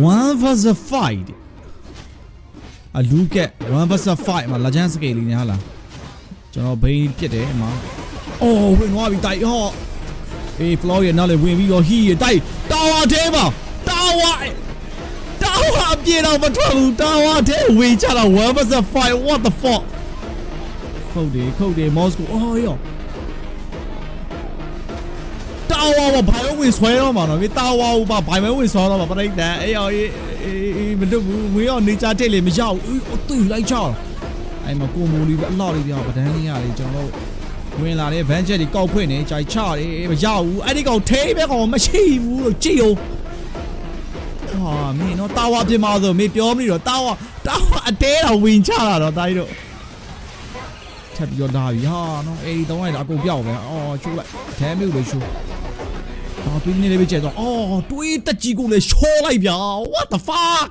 1 versus 5အလူကက်1 versus 5မှာ legend scale လေးညားလားကျွန်တော်ဘိန်းပြစ်တယ်အမအော်ဝင်သွားပြီတိုက်ဟော့အေး floor ရဲ့နောက်လေဝင်ပြီးတော့ဟီးရတိုက်တာဝါထဲမှာတာဝါတာဝါပြေတော့မထွက်ဘူးတာဝါထဲဝင်ချတာ1 versus 5 what the fuck ခုတ်တယ်ခုတ်တယ်မော့စကိုအော်ယော တာဝါဘာဘိုင်ဝင်ဆွဲတော့မှာနော်ဒီတာဝါဘာဘိုင်ဝင်ဆွဲတော့မှာပရိသတ်အေးအော်အေးအေးမတို့ဘူးဝေးအောင်နေချတဲ့လေမရောက်အေးတူလိုက်ချောင်းအဲ့မှာကိုမိုလီပဲအလောက်လေးပြောပဒန်းလေးရတယ်ကျွန်တော်တို့ဝင်လာတဲ့ van jet တွေကောက်ဖွင့်နေကြိုက်ချတယ်မရောက်ဘူးအဲ့ဒီကောင်ထိပဲကောင်မရှိဘူးလို့ကြည့်အောင်ဟာမင်းတော့တာဝါပြင်ပါဆိုမင်းပြောမလို့တော့တာဝါတာဝါအတဲတော်ဝင်ချတာတော့တာကြီးတို့ထပ်ပြီးတော့လာပြီဟာနော်အေးတောင်းလိုက်တာအကုန်ပြောက်ပဲအော်ချိုးလိုက်ဒဲမြို့လေချိုး အော်တွေးနေလေးပဲကျဲတော့အော်တွေးတက်ကြီးကိုလေရှိုးလိုက်ဗျာ what the fuck